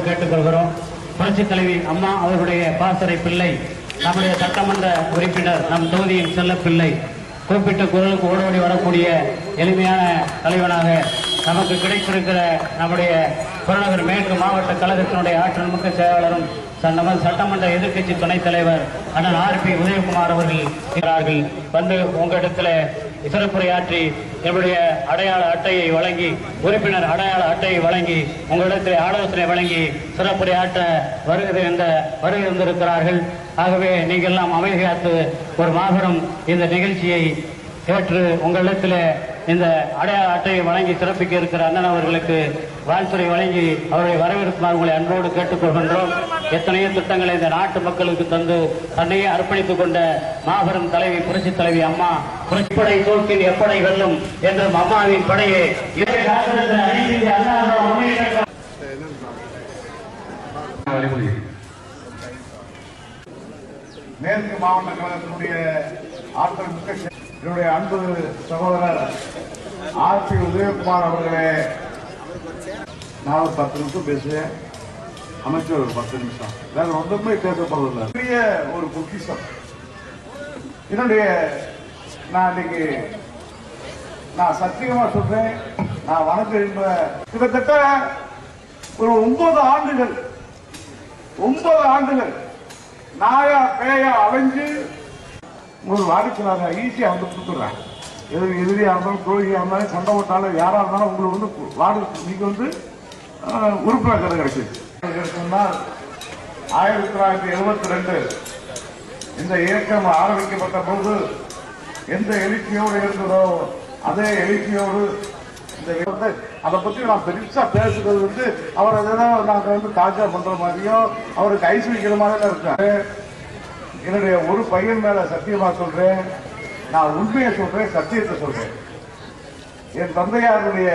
கேட்டுக்கொள்கிறோம். புரட்சித் தலைவி அம்மா அவர்களுடைய பாசறை பிள்ளை நம்முடைய சட்டமன்ற உறுப்பினர் நம் தொகுதியின் செல்ல பிள்ளை குறிப்பிட்ட குரலுக்கு ஓடோடி வரக்கூடிய எளிமையான தலைவனாக நமக்கு கிடைத்திருக்கிற நம்முடைய புறநகர் மேற்கு மாவட்ட கழகத்தினுடைய ஆற்றல் மிக்க செயலாளரும் நமது சட்டமன்ற எதிர்க்கட்சி துணைத் தலைவர் அண்ணன் ஆர் பி உதயகுமார் அவர்கள். இருக்கிறார்கள் வந்து உங்களிடத்தில் சிறப்புரையாற்றி என்னுடைய அடையாள அட்டையை வழங்கி உறுப்பினர் அடையாள அட்டையை வழங்கி உங்களிடத்தில் ஆலோசனை வழங்கி சிறப்புரையாற்ற வருகிறது என்ற வருகை வந்திருக்கிறார்கள் ஆகவே நீங்கள் எல்லாம் அமைதி காத்து ஒரு மாபெரும் இந்த நிகழ்ச்சியை ஏற்று உங்களிடத்தில் இந்த அடையாள அட்டையை வழங்கி சிறப்பிக்க இருக்கிற அண்ணன் அவர்களுக்கு வாழ்த்துறை வழங்கி அவர்களை வரவேற்குமாறு உங்களை அன்போடு கேட்டுக்கொள்கின்றோம். எத்தனையோ திட்டங்களை இந்த நாட்டு மக்களுக்கு தந்து தன்னையே அர்ப்பணித்துக் கொண்ட மாபெரும் தலைவி புரட்சி தலைவி அம்மா புரட்சிப்படை தோற்கின் எப்படை வெல்லும் என்றும் அம்மாவின் படையே. மேற்கு மாவட்ட கழகத்தினுடைய ஆற்றல் மிக்க என்னுடைய அன்பு சகோதரர் ஆர் பி உதயகுமார் அவர்களே நான் பத்து நிமிஷம் பேசுவேன் அமைச்சர் ஒரு பத்து நிமிஷம் வேற ஒன்றுமே பேசப்படுறதில்ல பெரிய ஒரு பொக்கிஷம். என்னுடைய நான் இன்னைக்கு நான் சத்தியமா சொல்றேன் நான் வணக்கம் கிட்டத்தட்ட ஒரு ஒன்பது ஆண்டுகள் ஒன்பது ஆண்டுகள் நாயா பேயா அலைஞ்சு ஒரு வாடிக்கையாளர் ஈஸியா வந்து கொடுத்துட்றாங்க. எது எதிரியா இருந்தாலும் தோழியா இருந்தாலும் சண்டை போட்டாலும் யாரா இருந்தாலும் உங்களுக்கு வந்து வாடி நீங்க வந்து உறுப்பினர் கடை சொன்னால் ஆயிரத்தி தொள்ளாயிரத்தி எழுபத்தி ரெண்டு இந்த இயக்கம் ஆரம்பிக்கப்பட்ட போது எந்த எழுச்சியோடு இருந்ததோ அதே எழுச்சியோடு இந்த வந்து அதை பத்தி நான் பெருசா பேசுறது வந்து அவர் எதனா நாங்கள் வந்து தாஜா பண்ற மாதிரியோ அவருக்கு ஐஸ் வைக்கிற மாதிரி இருக்காரு. என்னுடைய ஒரு பையன் மேல சத்தியமா சொல்றேன். நான் உண்மையை சொல்றேன் சத்தியத்தை சொல்றேன். என் தந்தையாருடைய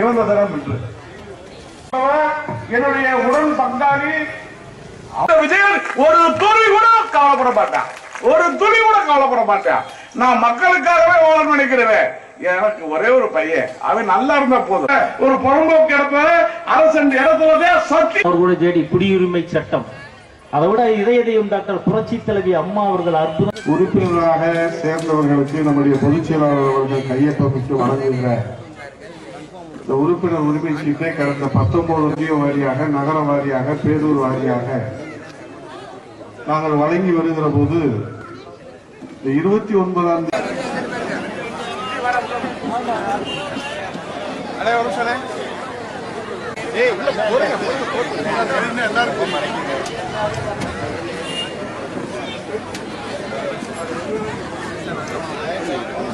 இறந்த தினம் என்று என்னுடைய உடன் பங்காளி. விஜயன் ஒரு துளி கூட கவலைப்பட மாட்டான். ஒரு துளி கூட கவலைப்பட மாட்டான். நான் மக்களுக்காகவே வாழணும்னு நினைக்கிறேன் எனக்கு ஒரே ஒரு பையன். அவன் நல்லா இருந்தா போதும். ஒரு புறம்போக்கு இடத்துல அரசன் இடத்துலதான் சக்தி அவர்களுடைய ஜேடி குடியுரிமை சட்டம். அதை விட இதயதையும் டாக்டர் புரட்சி தலைவி அம்மா அவர்கள் அற்புதம். உறுப்பினராக சேர்ந்தவர்களுக்கு நம்முடைய பொதுச் செயலாளர் அவர்கள் கையொப்பமிட்டு வழங்குகிற இந்த உறுப்பினர் உரிமை சீட்டை கடந்த பத்தொன்பது ஒன்றிய வாரியாக நகர வாரியாக பேரூர் வாரியாக நாங்கள் வழங்கி வருகிற போது இந்த இருபத்தி ஒன்பதாம் தேதி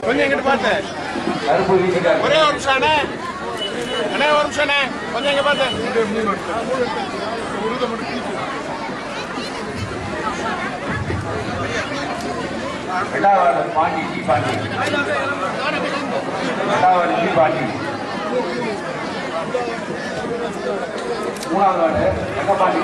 கொஞ்சம் எங்கிட்ட பார்த்து ஒரே ஒரு நிமிஷம் அண்ணே ஒரு நிமிஷம் அண்ணே. கொஞ்சம் எங்க பார்த்து ரெண்டாவது பாண்டி ஜி பாண்டி ரெண்டாவது பாண்டி மூணாவது வார்டு ரெட்டப்பாண்டி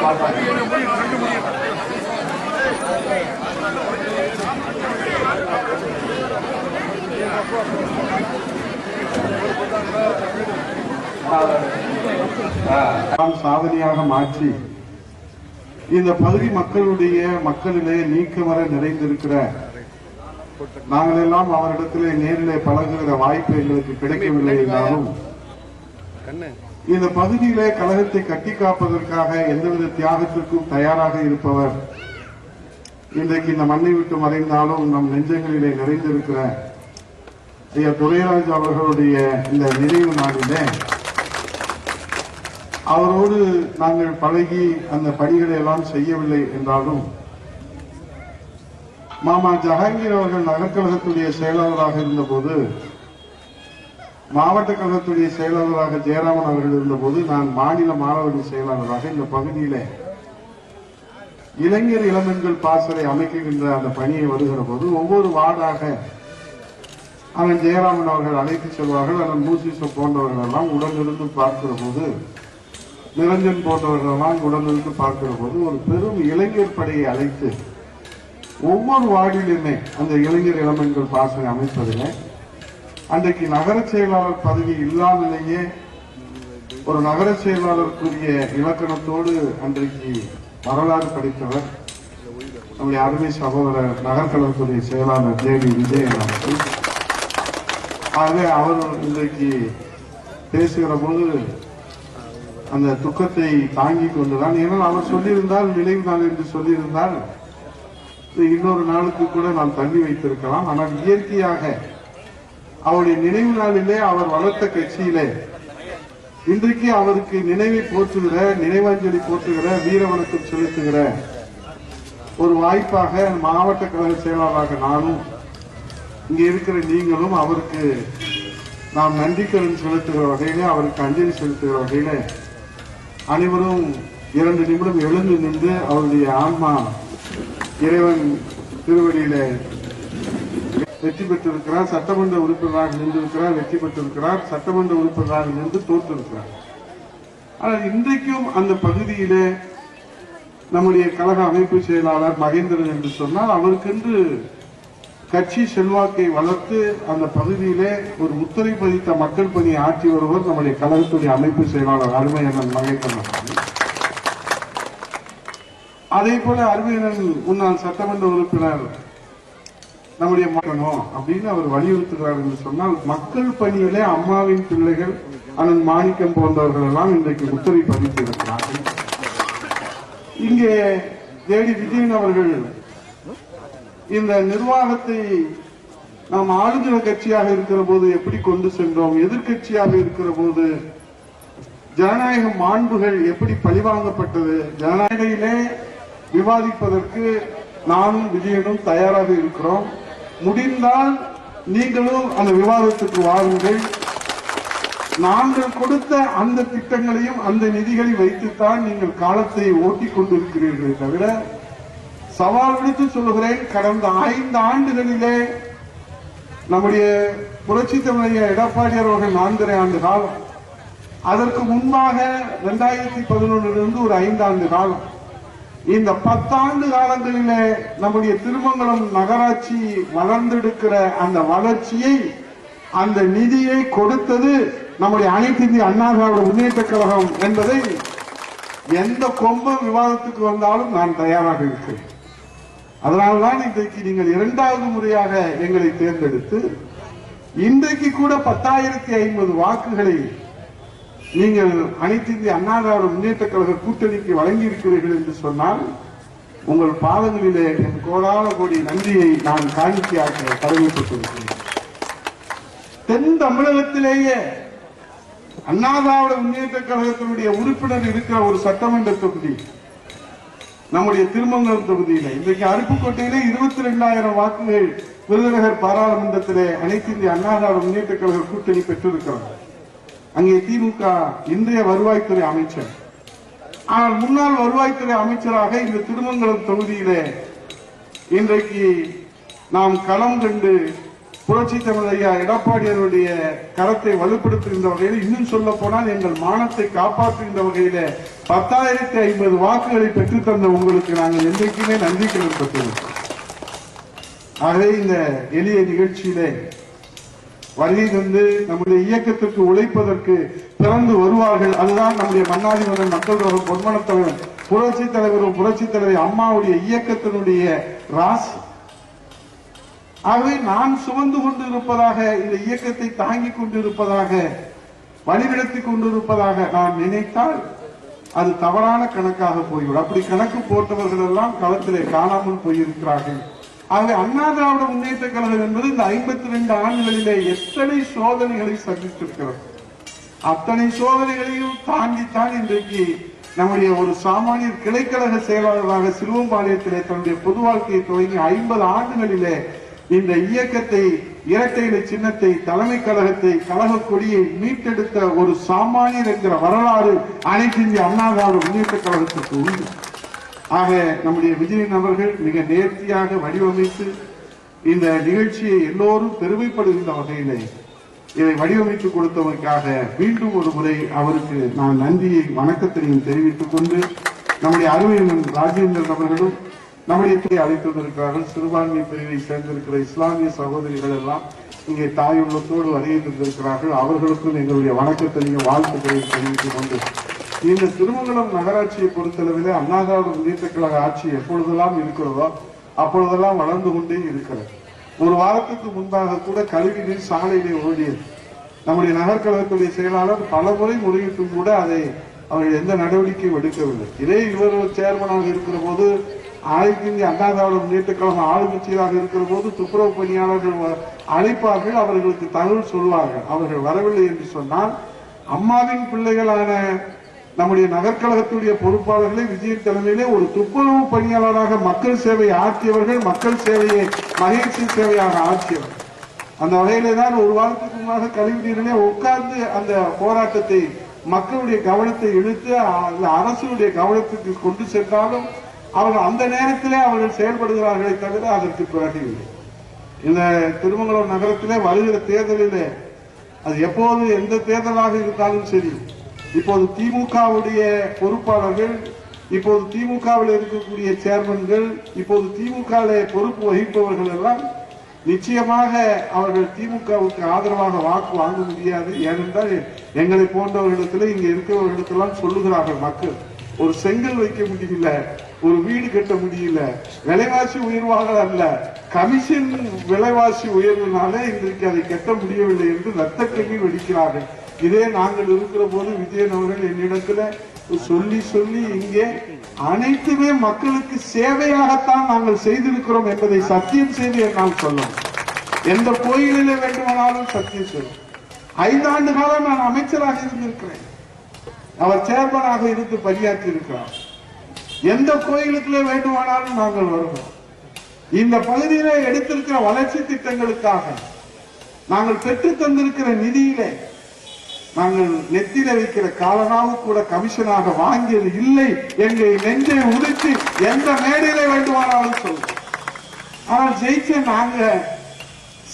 சாதனையாக மாற்றி இந்த பகுதி மக்களுடைய மக்களிலே நீக்கமர நிறைந்திருக்கிற நாங்கள் எல்லாம் அவரிடத்திலே நேரிலே பழகுகிற வாய்ப்பு எங்களுக்கு கிடைக்கவில்லை என்றாலும் இந்த பகுதியிலே கழகத்தை கட்டி காப்பதற்காக எந்தவித தியாகத்திற்கும் தயாராக இருப்பவர் இன்றைக்கு இந்த மண்ணை விட்டு மறைந்தாலும் நம் நெஞ்சங்களிலே நிறைந்திருக்கிற ஐயா துரைராஜ் அவர்களுடைய இந்த நினைவு நாளிலே அவரோடு நாங்கள் பழகி அந்த பணிகளை எல்லாம் செய்யவில்லை என்றாலும் மாமா ஜஹாங்கீர் அவர்கள் நகர்கழகத்துடைய செயலாளராக இருந்தபோது மாவட்ட கழகத்துடைய செயலாளராக ஜெயராமன் அவர்கள் இருந்தபோது நான் மாநில மாணவர்கள் செயலாளராக இந்த பகுதியில இளைஞர் இளம்பெண்கள் பாசறை அமைக்கின்ற அந்த பணியை வருகிற போது ஒவ்வொரு வார்டாக அண்ணன் ஜெயராமன் அவர்கள் அழைத்து செல்வார்கள் அண்ணன் மூசிசோ போன்றவர்கள் எல்லாம் உடனிருந்து பார்க்கிற போது நிரஞ்சன் போன்றவர்களெல்லாம் உடனிருந்து பார்க்கிற போது ஒரு பெரும் இளைஞர் படையை அழைத்து ஒவ்வொரு வார்டிலுமே அந்த இளைஞர் இளம்பெண்கள் பாசனை அமைப்பதிலே அன்றைக்கு நகர செயலாளர் பதவி இல்லாமலேயே ஒரு நகர செயலாளருக்குரிய இலக்கணத்தோடு அன்றைக்கு வரலாறு படித்தவர் நம்முடைய அருமை சகோதரர் நகர்கலத்துறை செயலாளர் ஜே டி விஜயன் அவர்கள். ஆகவே அவர் இன்றைக்கு பேசுகிற பொழுது அந்த துக்கத்தை தாங்கி கொண்டுதான். ஏன்னா அவர் சொல்லியிருந்தால் நினைவு நாள் என்று சொல்லியிருந்தால் இன்னொரு நாளுக்கு கூட நாம் தள்ளி வைத்திருக்கலாம். ஆனால் இயற்கையாக அவருடைய நினைவு நாளிலே அவர் வளர்த்த கட்சியிலே இன்றைக்கு அவருக்கு நினைவை போற்றுகிற நினைவாஞ்சலி போற்றுகிற வீர வணக்கம் செலுத்துகிற ஒரு வாய்ப்பாக மாவட்ட கழக செயலாளராக நானும் இங்க இருக்கிற நீங்களும் அவருக்கு நாம் நன்றிக்கடன் செலுத்துகிற வகையிலே அவருக்கு அஞ்சலி செலுத்துகிற வகையிலே அனைவரும் இரண்டு நிமிடம் எழுந்து நின்று அவருடைய ஆன்மா இறைவன் திருவடியில வெற்றி பெற்றிருக்கிறார். சட்டமன்ற உறுப்பினராக நின்றிருக்கிறார் வெற்றி பெற்றிருக்கிறார் சட்டமன்ற உறுப்பினராக நின்று தோற்றிருக்கிறார். ஆனால் இன்றைக்கும் அந்த பகுதியிலே நம்முடைய கழக அமைப்பு செயலாளர் மகேந்திரன் என்று சொன்னால் அவருக்கென்று கட்சி செல்வாக்கை வளர்த்து அந்த பகுதியிலே ஒரு முத்திரை பதித்த மக்கள் பணி ஆற்றி வருவர் நம்முடைய கழகத்துடைய அமைப்பு செயலாளர் அருமையண்ணன் மகேந்திரன் அதே போல அருமையண்ணன் முன்னாள் சட்டமன்ற உறுப்பினர் நம்முடைய மாற்றணும் அப்படின்னு அவர் வலியுறுத்துகிறார் என்று சொன்னால் மக்கள் பணியிலே அம்மாவின் பிள்ளைகள் அண்ணன் மாணிக்கம் போன்றவர்கள் எல்லாம் இன்றைக்கு முத்திரை பதித்திருக்கிறார்கள். இங்கே தேடி விஜயன் அவர்கள் இந்த நிர்வாகத்தை நாம் ஆளுகிற கட்சியாக இருக்கிற போது எப்படி கொண்டு சென்றோம்? எதிர்க்கட்சியாக இருக்கிற போது ஜனநாயக மாண்புகள் எப்படி பழிவாங்கப்பட்டது? ஜனநாயகையிலே விவாதிப்பதற்கு நானும் விஜயனும் தயாராக இருக்கிறோம். முடிந்தால் நீங்களும் அந்த விவாதத்துக்கு வாருங்கள். நாங்கள் கொடுத்த அந்த திட்டங்களையும் அந்த நிதிகளை வைத்துத்தான் நீங்கள் காலத்தை ஓட்டிக் கொண்டிருக்கிறீர்களே தவிர சவால் விடுத்து சொல்லுகிறேன் கடந்த ஐந்து ஆண்டுகளிலே நம்முடைய புரட்சி தமிழைய எடப்பாடி அவர்கள் நான்கரை ஆண்டு காலம் அதற்கு முன்பாக இரண்டாயிரத்தி பதினொன்றிலிருந்து ஒரு ஐந்தாண்டு காலம் இந்த பத்தாண்டு காலங்களிலே நம்முடைய திருமங்கலம் நகராட்சி வளர்ந்தெடுக்கிற அந்த வளர்ச்சியை அந்த நிதியை கொடுத்தது நம்முடைய அனைத்து இந்திய அண்ணா திராவிட முன்னேற்ற கழகம் என்பதை எந்த கொம்பம் விவாதத்துக்கு வந்தாலும் நான் தயாராக இருக்கிறேன். அதனால்தான் இன்றைக்கு நீங்கள் இரண்டாவது முறையாக எங்களை தேர்ந்தெடுத்து இன்றைக்கு கூட பத்தாயிரத்தி ஐம்பது வாக்குகளை நீங்கள் அனைத்து இந்திய அண்ணா திராவிட முன்னேற்ற கழக கூட்டணிக்கு வழங்கியிருக்கிறீர்கள் என்று சொன்னால் உங்கள் பாதங்களிலே என் கோடான கோடி நன்றியை நான் காணிக்கையாக்க கடமைப்பட்டிருக்கிறேன் தென் தமிழகத்திலேயே அண்ணா திராவிட முன்னேற்ற கழகத்தினுடைய உறுப்பினர் இருக்கிற ஒரு சட்டமன்ற தொகுதி நம்முடைய திருமங்கலம் தொகுதியில. இன்றைக்கு அருப்புக்கோட்டையிலே இருபத்தி ரெண்டாயிரம் வாக்குகள் விருதுநகர் பாராளுமன்றத்திலே அனைத்து இந்திய அண்ணா திராவிட முன்னேற்ற கழக கூட்டணி பெற்றிருக்கிறது. அங்கே திமுக இன்றைய வருவாய்த்துறை அமைச்சர். ஆனால் முன்னாள் வருவாய்த்துறை அமைச்சராக இந்த திருமங்கலம் தொகுதியிலே இன்றைக்கு நாம் களம் கண்டு புரட்சி தமிழ் ஐயா எடப்பாடியாருடைய கரத்தை வலுப்படுத்துகின்ற வகையில் இன்னும் சொல்ல போனால் எங்கள் மானத்தை காப்பாற்றுகின்ற வகையில பத்தாயிரத்தி ஐம்பது வாக்குகளை பெற்றுத்தந்த உங்களுக்கு நாங்கள் என்றைக்குமே நன்றி கடன் ஆகவே இந்த எளிய நிகழ்ச்சியிலே வருகை தந்து நம்முடைய இயக்கத்திற்கு உழைப்பதற்கு பிறந்து வருவார்கள். அதுதான் நம்முடைய மன்னாதிமன்றம் மக்கள் தொடர்பு பொன்மனத்தலைவர் புரட்சி தலைவரும் புரட்சி தலைவர் அம்மாவுடைய இயக்கத்தினுடைய ராசி. ஆகவே நான் சுமந்து கொண்டு இருப்பதாக இந்த இயக்கத்தை தாங்கிக் கொண்டிருப்பதாக வழிநடத்திக் கொண்டிருப்பதாக நான் நினைத்தால் அது தவறான கணக்காக போய்விடும். அப்படி கணக்கு போட்டவர்கள் எல்லாம் களத்திலே காணாமல் போயிருக்கிறார்கள். ஆகவே அண்ணா திராவிட முன்னேற்ற கழகம் என்பது இந்த ஐம்பத்தி ரெண்டு ஆண்டுகளிலே எத்தனை சோதனைகளை சந்தித்திருக்கிறது. அத்தனை சோதனைகளையும் தாண்டித்தான் இன்றைக்கு நம்முடைய ஒரு சாமானியர் கிளைக்கழக செயலாளராக சிலுவம்பாளையத்திலே தன்னுடைய பொது வாழ்க்கையை துவங்கி ஐம்பது ஆண்டுகளிலே இந்த இயக்கத்தை இரட்டை சின்னத்தை தலைமை கழகத்தை கழக கொடியை மீட்டெடுத்த ஒரு சாமானியர் என்கிற வரலாறு அனைத்து இந்திய அண்ணா திராவிட முன்னேற்ற கழகத்திற்கு உண்டு. ஆக நம்முடைய விஜயன் அவர்கள் மிக நேர்த்தியாக வடிவமைத்து இந்த நிகழ்ச்சியை எல்லோரும் பெருமைப்படுகின்ற வகையிலே இதை வடிவமைத்து கொடுத்தவருக்காக மீண்டும் ஒரு முறை அவருக்கு நான் நன்றியை வணக்கத்தையும் தெரிவித்துக் கொண்டு நம்முடைய அருமையின் ராஜேந்திரன் அவர்களும் நம்முடைய துறை அழைத்து வந்திருக்கிறார்கள் சிறுபான்மை பிரிவை சேர்ந்திருக்கிற இஸ்லாமிய சகோதரிகள் எல்லாம் இங்கே தாயுள்ளத்தோடு வருகை தந்திருக்கிறார்கள் அவர்களுக்கும் எங்களுடைய வணக்கத்தையும் வாழ்த்துக்களை தெரிவித்துக் கொண்டு இந்த திருமங்கலம் நகராட்சியை பொறுத்தளவிலே அண்ணா திராவிட முன்னேற்ற கழக ஆட்சி எப்பொழுதெல்லாம் இருக்கிறதோ அப்பொழுதெல்லாம் வளர்ந்து கொண்டே இருக்கிறது. ஒரு வாரத்துக்கு முன்பாக கூட கழிவு நீர் சாலையிலே ஓடியது. நம்முடைய நகர்கழகத்துடைய செயலாளர் பல முறை முறையிட்டும் கூட அதை அவர்கள் எந்த நடவடிக்கையும் எடுக்கவில்லை. இதே இவர் சேர்மனாக இருக்கிற போது ஆயிரத்தி இந்திய அண்ணா திராவிட முன்னேற்ற கழகம் ஆளுங்கட்சியாக இருக்கிற போது துப்புரவு பணியாளர்கள் வ- அழைப்பார்கள். அவர்களுக்கு தகவல் சொல்வார்கள் அவர்கள் வரவில்லை என்று சொன்னால் அம்மாவின் பிள்ளைகளான நம்முடைய நகர்கழகத்துடைய பொறுப்பாளர்களை விஜய் தலைமையிலே ஒரு துப்புரவு பணியாளராக மக்கள் சேவை ஆற்றியவர்கள் மக்கள் சேவையை மகிழ்ச்சி சேவையாக ஆற்றியவர்கள். அந்த வகையிலே தான் ஒரு வாரத்துக்கு முன்னாக கழிவு நீரிலே உட்கார்ந்து அந்த போராட்டத்தை மக்களுடைய கவனத்தை இழுத்து அந்த அரசுடைய கவனத்துக்கு கொண்டு சென்றாலும் அவர்கள் அந்த நேரத்திலே அவர்கள் செயல்படுகிறார்களே தவிர அதற்கு பிறகு இல்லை. இந்த திருமங்கலம் நகரத்திலே வருகிற தேர்தலிலே அது எப்போது எந்த தேர்தலாக இருந்தாலும் சரி இப்போது திமுகவுடைய பொறுப்பாளர்கள் இப்போது திமுகவில் இருக்கக்கூடிய சேர்மன்கள் இப்போது திமுகவில் பொறுப்பு வகிப்பவர்கள் எல்லாம் நிச்சயமாக அவர்கள் திமுகவுக்கு ஆதரவாக வாக்கு வாங்க முடியாது. ஏனென்றால் எங்களை போன்றவர்களிடத்தில் இங்கே இருக்கிறவர்களிடத்தெல்லாம் சொல்லுகிறார்கள் மக்கள். ஒரு செங்கல் வைக்க முடியல. ஒரு வீடு கட்ட முடியல. விலைவாசி உயர்வாக அல்ல. கமிஷன் விலைவாசி உயர்வுனாலே இன்றைக்கு அதை கட்ட முடியவில்லை என்று ரத்த கண்ணீர் வெடிக்கிறார்கள். இதே நாங்கள் இருக்கிற போது விஜயன் அவர்கள் என்னிடத்துல சொல்லி சொல்லி இங்கே அனைத்துமே மக்களுக்கு சேவையாகத்தான் நாங்கள் செய்திருக்கிறோம் என்பதை சத்தியம் செய்து என்னால் சொல்லலாம் எந்த கோயிலில் வேண்டுமானாலும் சத்தியம் செய்யும் ஐந்தாண்டு காலம் நான் அமைச்சராக இருந்திருக்கிறேன். அவர் சேர்மனாக இருந்து பணியாற்றி இருக்கிறார். எந்த கோயிலுக்குள்ளே வேண்டுமானாலும் நாங்கள் வருவோம். இந்த பகுதியில எடுத்திருக்கிற வளர்ச்சி திட்டங்களுக்காக நாங்கள் பெற்று தந்திருக்கிற நிதியிலே நாங்கள் நெத்தில வைக்கிற காலனாவு கூட கமிஷனாக வாங்கியது இல்லை எங்களை நெஞ்சை உதித்து எந்த மேடையில வேண்டுமானாலும் சொல்லுவோம் ஆனால் ஜெயிச்ச நாங்க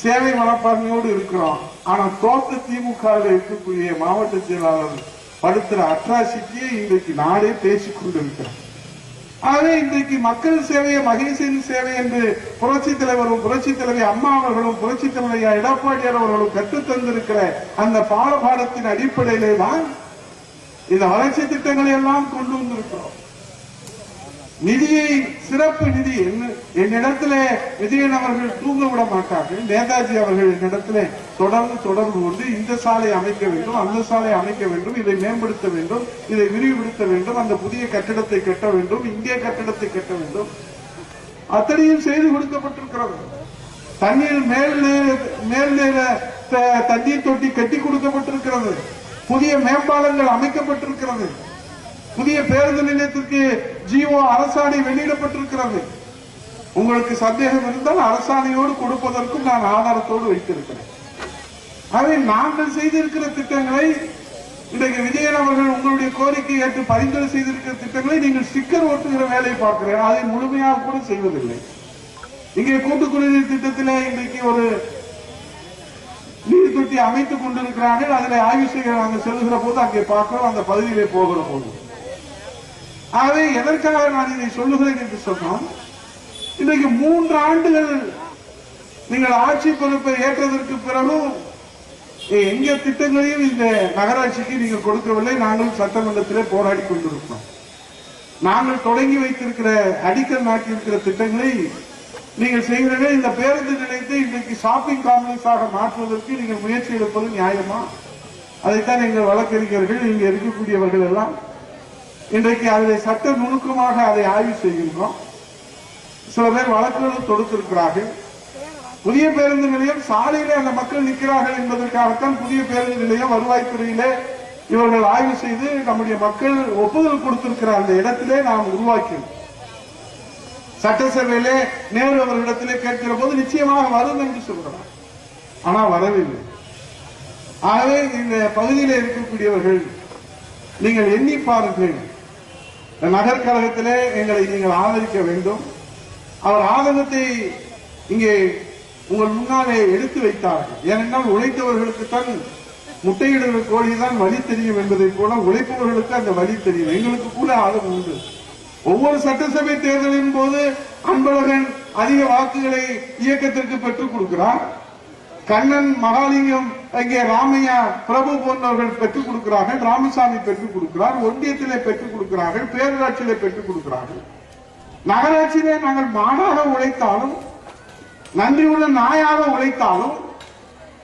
சேவை மனப்பான்மையோடு இருக்கிறோம். ஆனா தோட்ட திமுக இருக்கக்கூடிய மாவட்ட செயலாளர் படுத்துற அட்ராசிட்டியே இன்றைக்கு நாடே பேசிக் கொண்டிருக்கிறோம் ஆகவே இன்றைக்கு மக்கள் சேவையை மகேசின் சேவை என்று புரட்சி தலைவரும் புரட்சி தலைவி அம்மா அவர்களும் புரட்சி தலைவர் எடப்பாடியார் அவர்களும் கற்றுத் தந்திருக்கிற அந்த பாடபாடத்தின் அடிப்படையிலே தான் இந்த வளர்ச்சி திட்டங்களை எல்லாம் கொண்டு வந்திருக்கிறோம். நிதியை சிறப்பு நிதி என்னிடத்துல விஜயன் அவர்கள் தூங்க விட மாட்டார்கள். நேதாஜி அவர்கள் என்னிடத்திலே தொடர்ந்து தொடர்பு கொண்டு இந்த சாலை அமைக்க வேண்டும் அந்த சாலை அமைக்க வேண்டும் இதை மேம்படுத்த வேண்டும் இதை விரிவுபடுத்த வேண்டும் அந்த புதிய கட்டிடத்தை கட்ட வேண்டும் இங்கே கட்டிடத்தை கட்ட வேண்டும். அத்தனையும் செய்து கொடுக்கப்பட்டிருக்கிறது. தண்ணீர் மேல் நீர்- மேல் த- தண்ணீர் தொட்டி கட்டி கொடுக்கப்பட்டிருக்கிறது. புதிய மேம்பாலங்கள் அமைக்கப்பட்டிருக்கிறது. புதிய பேருந்து நிலையத்திற்கு ஜிஓ அரசாணை வெளியிடப்பட்டிருக்கிறது. உங்களுக்கு சந்தேகம் இருந்தால் அரசாணையோடு கொடுப்பதற்கும் நான் ஆதாரத்தோடு வைத்திருக்கிறேன். ஆகவே நாங்கள் செய்திருக்கிற திட்டங்களை இன்றைக்கு விஜயன் அவர்கள் உங்களுடைய கோரிக்கை ஏற்று பரிந்துரை செய்திருக்கிற திட்டங்களை நீங்கள் ஸ்டிக்கர் ஓட்டுகிற வேலையை பார்க்கிறேன் அதை முழுமையாக கூட செய்வதில்லை. இங்கே கூட்டுக்குடிநீர் திட்டத்தில் இன்றைக்கு ஒரு நீர் தொட்டி அமைத்துக் கொண்டிருக்கிறார்கள். அதில் ஆய்வு செய்ய நாங்கள் செல்கிற போது அங்கே பார்க்கிறோம். அந்த பகுதியிலே போகிற போது. ஆகவே எதற்காக நான் இதை சொல்லுகிறேன் என்று சொன்னோம் இன்றைக்கு மூன்று ஆண்டுகள் நீங்கள் ஆட்சி பொறுப்பை ஏற்றதற்கு பிறகும் எங்க திட்டங்களையும் இந்த நகராட்சிக்கு நீங்கள் கொடுக்கவில்லை நாங்கள் சட்டமன்றத்திலே போராடி கொண்டிருக்கிறோம். நாங்கள் தொடங்கி வைத்திருக்கிற அடிக்கல் நாட்டியிருக்கிற திட்டங்களை நீங்கள் செய்கிறவே இந்த பேருந்து நிலையத்தை இன்றைக்கு ஷாப்பிங் காம்ப்ளெக்ஸாக மாற்றுவதற்கு நீங்கள் முயற்சி எடுப்பது நியாயமா? அதைத்தான் எங்கள் வழக்கறிஞர்கள் இங்கே இருக்கக்கூடியவர்கள் எல்லாம் இன்றைக்கு அதை சட்ட நுணுக்கமாக அதை ஆய்வு செய்கின்றோம். சில பேர் வழக்குகளும் தொடுத்திருக்கிறார்கள். புதிய பேருந்து நிலையம் சாலையிலே அந்த மக்கள் நிற்கிறார்கள் என்பதற்காகத்தான் புதிய பேருந்து நிலையம் வருவாய்த்துறையிலே இவர்கள் ஆய்வு செய்து நம்முடைய மக்கள் ஒப்புதல் கொடுத்திருக்கிற அந்த இடத்திலே நாம் உருவாக்கினோம். சட்டசபையிலே நேரு அவர்களிடத்திலே கேட்கிற போது நிச்சயமாக வரும் என்று சொல்கிறார். ஆனா வரவில்லை. ஆகவே இந்த பகுதியில் இருக்கக்கூடியவர்கள் நீங்கள் எண்ணி பாருங்கள். நகர் கழகத்திலே எங்களை நீங்கள் ஆதரிக்க வேண்டும். அவர் ஆதரவத்தை இங்கே உங்கள் முன்னாலே எடுத்து வைத்தார்கள். ஏனென்றால் உழைத்தவர்களுக்கு தான் முட்டையிடுகிற கோழி தான் வழி தெரியும் என்பதை போல உழைப்பவர்களுக்கு அந்த வழி தெரியும். எங்களுக்கு கூட ஆதரவு உண்டு. ஒவ்வொரு சட்டசபை தேர்தலின் போது அன்பழகன் அதிக வாக்குகளை இயக்கத்திற்கு பெற்றுக் கொடுக்கிறார். கண்ணன் மகாலிங்கம் அங்கே ராமையா பிரபு போன்றவர்கள் பெற்றுக் கொடுக்கிறார்கள் ராமசாமி பெற்றுக் கொடுக்கிறார் ஒன்றியத்திலே பெற்றுக் கொடுக்கிறார்கள் பேரூராட்சியிலே பெற்றுக் கொடுக்கிறார்கள். நகராட்சியிலே நாங்கள் மாடாக உழைத்தாலும் நன்றியுள்ள நாயாக உழைத்தாலும்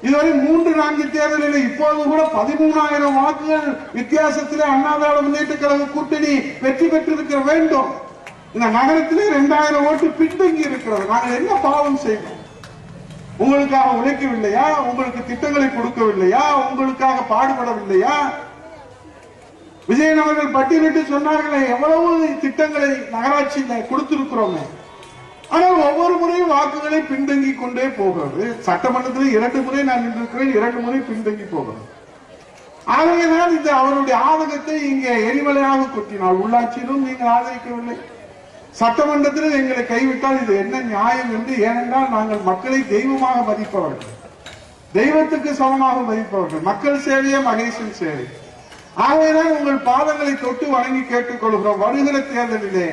இதுவரை மூன்று நான்கு தேர்தலில் இப்போது கூட பதிமூணாயிரம் வாக்குகள் வித்தியாசத்திலே அண்ணாதிராவிட முன்னேற்ற கழக கூட்டணி வெற்றி பெற்றிருக்க வேண்டும். இந்த நகரத்திலே இரண்டாயிரம் ஓட்டு பின்தங்கி இருக்கிறது நாங்கள் என்ன பாவம் செய்வோம்? உங்களுக்காக உழைக்கவில்லையா? உங்களுக்கு திட்டங்களை கொடுக்கவில்லையா? உங்களுக்காக பாடுபடவில்லையா? விஜயன் அவர்கள் பட்டியலிட்டு சொன்னார்களே எவ்வளவு திட்டங்களை நகராட்சியில் கொடுத்திருக்கிறோமே. ஆனால் ஒவ்வொரு முறையும் வாக்குகளை பின்தங்கி கொண்டே போகிறது. சட்டமன்றத்தில் இரண்டு முறை நான் நின்றிருக்கிறேன் இரண்டு முறை பின்தங்கி போகிறது. ஆகையினால் இந்த அவருடைய ஆதகத்தை இங்கே எரிமலையாக கொட்டினார் உள்ளாட்சியிலும் நீங்கள் ஆதரிக்கவில்லை. சட்டமன்றத்தில் எங்களை கைவிட்டால் இது என்ன நியாயம் என்று ஏனென்றால் நாங்கள் மக்களை தெய்வமாக மதிப்பவர்கள். தெய்வத்துக்கு சமமாக மதிப்பவர்கள். மக்கள் சேவையே மகேசன் சேவை. ஆகையினால் உங்கள் பாதங்களை தொட்டு வணங்கி கேட்டுக்கொள்கிறோம். வருகிற தேர்தலிலே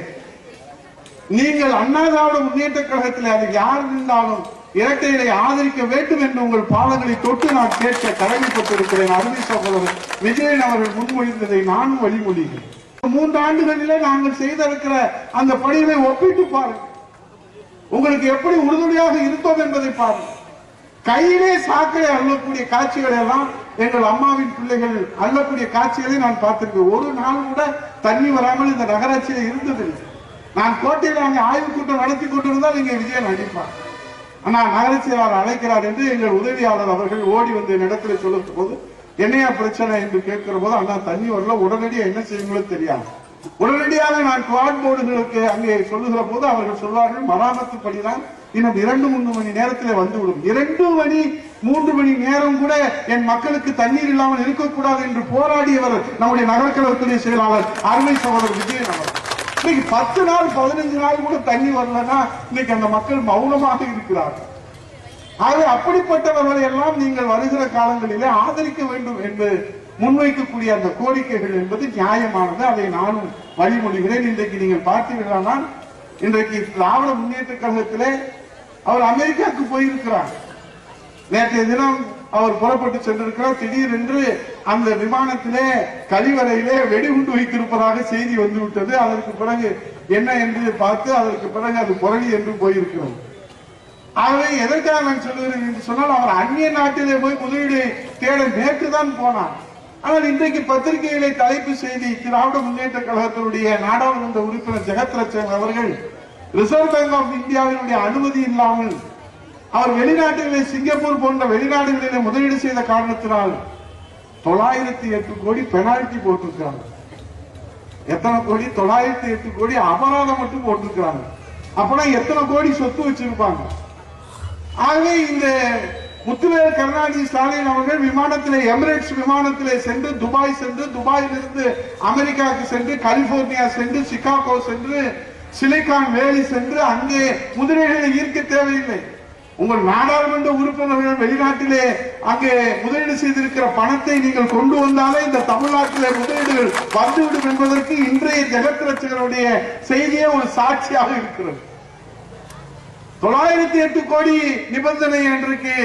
நீங்கள் அண்ணா திராவிட முன்னேற்ற கழகத்தில் அது யார் இருந்தாலும் இரட்டைகளை ஆதரிக்க வேண்டும் என்று உங்கள் பாதங்களை தொட்டு நான் கேட்க கடமைப்பட்டிருக்கிறேன் அருமை சகோதரர் விஜயன் அவர்கள் முன்மொழிந்ததை நானும் வழிமொழிகிறேன். மூன்று ஆண்டுகளிலே நாங்கள் செய்திருக்கிற அந்த பணிகளை ஒப்பிட்டு பாருங்கள். உங்களுக்கு எப்படி உறுதுணையாக இருந்தோம் என்பதை பாருங்கள். கையிலே சாக்கடை அள்ளக்கூடிய காட்சிகள் எல்லாம் எங்கள் அம்மாவின் பிள்ளைகள் அள்ளக்கூடிய காட்சிகளை நான் பார்த்திருக்கேன். ஒரு நாள் கூட தண்ணி வராமல் இந்த நகராட்சியில் இருந்ததில்லை. நான் கோட்டையில் அங்கே ஆய்வு கூட்டம் நடத்தி கொண்டிருந்தால் இங்கே விஜயன் அடிப்பார். ஆனால் நகராட்சியாளர் அழைக்கிறார் என்று எங்கள் உதவியாளர் அவர்கள் ஓடி வந்து இடத்துல சொல்லும் போது என்னையா பிரச்சனை என்று கேட்கிற போது அண்ணா தண்ணி வரல உடனடியாக என்ன செய்யுங்களோ தெரியாது. உடனடியாக நான் குவாட் போர்டுகளுக்கு அங்கே சொல்லுகிற போது அவர்கள் சொல்வார்கள் மராமத்து பணிதான் இன்னும் இரண்டு மூன்று மணி நேரத்தில் வந்துவிடும். இரண்டு மணி மூன்று மணி நேரம் கூட என் மக்களுக்கு தண்ணீர் இல்லாமல் இருக்கக்கூடாது என்று போராடியவர் நம்முடைய நகரக்கழகத்துடைய செயலாளர் அருமை சகோதரர் விஜயன் அவர் இன்னைக்கு பத்து நாள் பதினஞ்சு நாள் கூட தண்ணி வரலன்னா இன்னைக்கு அந்த மக்கள் மௌனமாக இருக்கிறார்கள். ஆகவே அப்படிப்பட்டவர்களை எல்லாம் நீங்கள் வருகிற காலங்களிலே ஆதரிக்க வேண்டும் என்று முன்வைக்கக்கூடிய அந்த கோரிக்கைகள் என்பது நியாயமானது. அதை நானும் வழிமொழிகிறேன். இன்றைக்கு நீங்கள் பார்த்தீர்களானால் இன்றைக்கு திராவிட முன்னேற்ற கழகத்திலே அவர் அமெரிக்காவுக்கு போயிருக்கிறார். நேற்றைய தினம் அவர் புறப்பட்டு சென்றிருக்கிறார். திடீரென்று அந்த விமானத்திலே கழிவறையிலே வெடிகுண்டு வைத்திருப்பதாக செய்தி வந்துவிட்டது. அதற்கு பிறகு என்ன என்று பார்த்து அதற்கு பிறகு அது புரளி என்று போயிருக்கிறது. ஆகவே எதற்காக நான் சொல்லுகிறேன் என்று சொன்னால் அவர் அந்நிய நாட்டிலே போய் முதலீடு தேட நேற்று தான் போனார். ஆனால் இன்றைக்கு பத்திரிகைகளை தலைப்பு செய்தி திராவிட முன்னேற்ற கழகத்தினுடைய நாடாளுமன்ற உறுப்பினர் ஜெகத் அவர்கள் ரிசர்வ் பேங்க் ஆஃப் இந்தியாவினுடைய அனுமதி இல்லாமல் அவர் வெளிநாடுகளிலே சிங்கப்பூர் போன்ற வெளிநாடுகளிலே முதலீடு செய்த காரணத்தினால் தொள்ளாயிரத்தி எட்டு கோடி பெனால்டி போட்டிருக்காங்க எத்தனை கோடி? தொள்ளாயிரத்தி எட்டு கோடி அபராதம் மட்டும் போட்டிருக்கிறாங்க. அப்பனா எத்தனை கோடி சொத்து வச்சிருப்பாங்க? ஆகவே இந்த முத்துவேல் கருணாநிதி ஸ்டாலின் அவர்கள் விமானத்தில் எமிரேட்ஸ் விமானத்தில் சென்று துபாய் சென்று துபாயிலிருந்து அமெரிக்காவுக்கு சென்று கலிபோர்னியா சென்று சிகாகோ சென்று சிலிகான் வேலி சென்று அங்கே முதலீடுகளை ஈர்க்க தேவையில்லை. உங்கள் நாடாளுமன்ற உறுப்பினர்கள் வெளிநாட்டிலே அங்கே முதலீடு செய்திருக்கிற பணத்தை நீங்கள் கொண்டு வந்தாலே இந்த தமிழ்நாட்டிலே முதலீடுகள் வந்துவிடும் என்பதற்கு இன்றைய ஜெகத் ரச்சகருடைய செய்தியே ஒரு சாட்சியாக இருக்கிறது. தொள்ளாயிரத்தி எட்டு கோடி நிபந்தனை அன்றைக்கு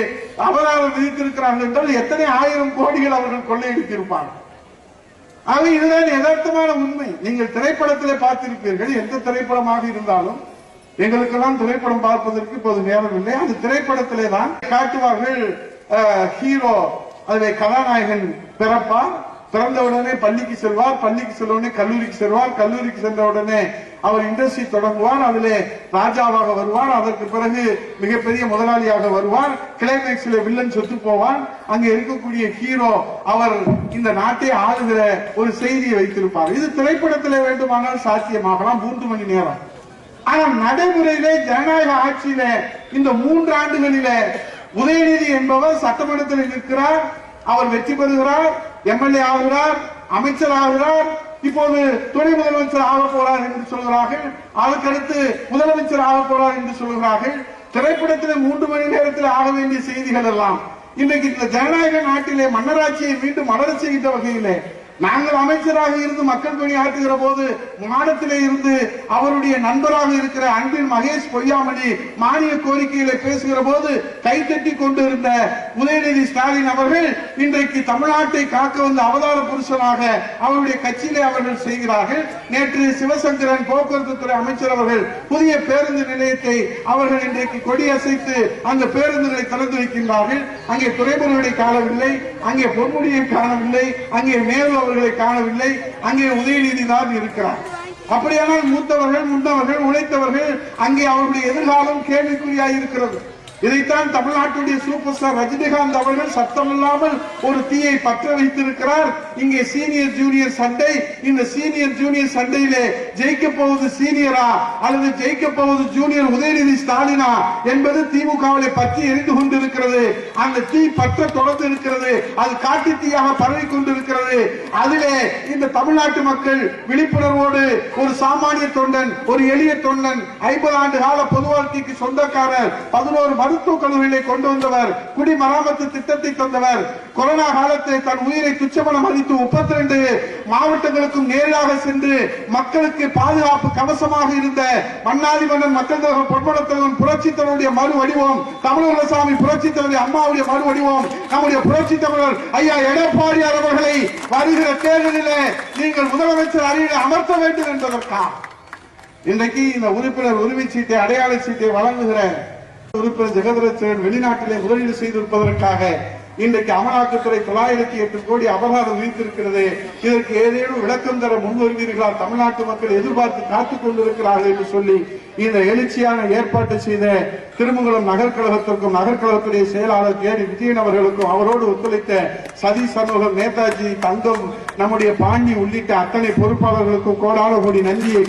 அபராதம் விதித்திருக்கிறார்கள் என்றால் எத்தனை ஆயிரம் கோடிகள் அவர்கள் கொள்ளையடித்திருப்பாங்க ஆக இதுதான் யதார்த்தமான உண்மை. நீங்கள் திரைப்படத்திலே பார்த்திருப்பீர்கள். எந்த திரைப்படமாக இருந்தாலும் எங்களுக்கெல்லாம் திரைப்படம் பார்ப்பதற்கு இப்போது நேரம் இல்லை. அந்த திரைப்படத்திலே தான் காட்டுவார்கள் ஹீரோ அதில் கதாநாயகன் பிறப்பார். பிறந்த உடனே பள்ளிக்கு செல்வார் பள்ளிக்கு செல்ல உடனே கல்லூரிக்கு செல்வார் கல்லூரிக்கு சென்ற உடனே அவர் இண்டஸ்ட்ரி தொடங்குவார் அதிலே ராஜாவாக வருவார் அதற்கு பிறகு மிகப்பெரிய முதலாளியாக வருவார் கிளைமேக்ஸ்ல வில்லன் சொத்து போவார். அங்க இருக்கக்கூடிய ஹீரோ அவர் இந்த நாட்டை ஆளுகிற ஒரு செய்தியை வைத்திருப்பார். இது திரைப்படத்தில் வேண்டுமானால் சாத்தியமாகலாம் மூன்று மணி நேரம். ஆனால் நடைமுறையிலே ஜனநாயக ஆட்சியில இந்த மூன்று ஆண்டுகளிலே உதயநிதி என்பவர் சட்டமன்றத்தில் நிற்கிறார் அவர் வெற்றி பெறுகிறார் எம்எல்ஏ ஆகிறார் அமைச்சர் ஆகிறார் இப்போது துணை முதலமைச்சர் ஆக போறார் என்று சொல்கிறார்கள். அதற்கடுத்து முதலமைச்சர் ஆக போறார் என்று சொல்கிறார்கள். திரைப்படத்தில் மூன்று மணி நேரத்தில் ஆக வேண்டிய செய்திகள் எல்லாம் இன்றைக்கு இந்த ஜனநாயக நாட்டிலே மன்னராட்சியை மீண்டும் மலர செய்கின்ற வகையிலே நாங்கள் அமைச்சராக இருந்து மக்கள் பணி ஆற்றுகிற போது மாடத்திலே இருந்து அவருடைய நண்பராக இருக்கிற அன்பின் மகேஷ் பொய்யாமணி மானிய கோரிக்கையில பேசுகிற போது கைத்தட்டி கொண்டிருந்த உதயநிதி ஸ்டாலின் அவர்கள் இன்றைக்கு தமிழ்நாட்டை காக்க வந்த அவதார புருஷனாக அவருடைய கட்சியிலே அவர்கள் செய்கிறார்கள். நேற்று சிவசங்கரன் போக்குவரத்து துறை அமைச்சர் அவர்கள் புதிய பேருந்து நிலையத்தை அவர்கள் இன்றைக்கு கொடியசைத்து அந்த பேருந்துகளை திறந்து வைக்கின்றார்கள். அங்கே துறைமுருகனை காணவில்லை அங்கே பொன்முடியை காணவில்லை அங்கே மேலும் அவர்களை காணவில்லை. அங்கே உதயநிதி தான் இருக்கிறார். அப்படியானால் மூத்தவர்கள் முன்னவர்கள் உழைத்தவர்கள் அங்கே அவருடைய எதிர்காலம் கேள்விக்குறியாக இருக்கிறது. இதைத்தான் தமிழ்நாட்டுடைய சூப்பர் ஸ்டார் ரஜினிகாந்த் அவர்கள் சத்தமில்லாமல் ஒரு தீயை பற்ற வைத்திருக்கிறார் இங்கே சீனியர் ஜூனியர் சண்டை. இந்த சீனியர் ஜூனியர் சண்டையிலே ஜெயிக்க போவது சீனியரா அல்லது ஜெயிக்க போவது ஜூனியர் உதயநிதி ஸ்டாலினா? என்பது திமுகவிலே பற்றி எரிந்து கொண்டிருக்கிறது. அந்த தீ பற்ற தொடர்ந்து இருக்கிறது அது காட்டு தீயாக பரவி கொண்டிருக்கிறது. அதிலே இந்த தமிழ்நாட்டு மக்கள் விழிப்புணர்வோடு ஒரு சாமானிய தொண்டன் ஒரு எளிய தொண்டன் ஐம்பது ஆண்டு கால பொது வாழ்க்கைக்கு சொந்தக்காரர் பதினோரு மருத்துவ கல்லூரிகளை கொண்டு வந்தவர் குடிமராமத்து திட்டத்தை தந்தவர். கொரோனா காலத்தில் தன் உயிரை துச்சமன மதித்து முப்பத்தி ரெண்டு மாவட்டங்களுக்கும் நேராக சென்று மக்களுக்கு பாதுகாப்பு கவசமாக இருந்த மன்னாதி மன்னன் மக்கள் தலைவர் பொன்மனத்தலைவன் புரட்சி தலைவருடைய மறு வடிவம் தமிழர் சாமி புரட்சி தலைவர் அம்மாவுடைய மறு வடிவம் நம்முடைய புரட்சி தலைவர் ஐயா எடப்பாடியார் அவர்களை வருகிற தேர்தலிலே நீங்கள் முதலமைச்சர் அறையில் அமர்த்த வேண்டும் என்பதற்கா இன்றைக்கு இந்த உறுப்பினர் உரிமை சீட்டை அடையாள சீட்டை வழங்குகிற உறுப்பினர் ஜெகதரட்சன் வெளிநாட்டிலே முதலீடு செய்திருப்பதற்காக இன்றைக்கு அமலாக்கத்துறை தொள்ளாயிரத்தி எட்டு கோடி அபராதம் விதித்திருக்கிறது. இதற்கு ஏதேனும் விளக்கம் தர முன்வருவீர்களா தமிழ்நாட்டு மக்கள் எதிர்பார்த்து காத்துக் கொண்டிருக்கிறார்கள் என்று சொல்லி இந்த எழுச்சியான ஏற்பாட்டை செய்த திருமங்கலம் நகர்கழகத்திற்கும் நகர்கழகத்துடைய செயலாளர் கே விஜயன் அவர்களுக்கும் அவரோடு ஒத்துழைத்த சதி சண்முகம் நேதாஜி தங்கம் நம்முடைய பாண்டி உள்ளிட்ட அத்தனை பொறுப்பாளர்களுக்கும் கோடான கோடி நன்றியை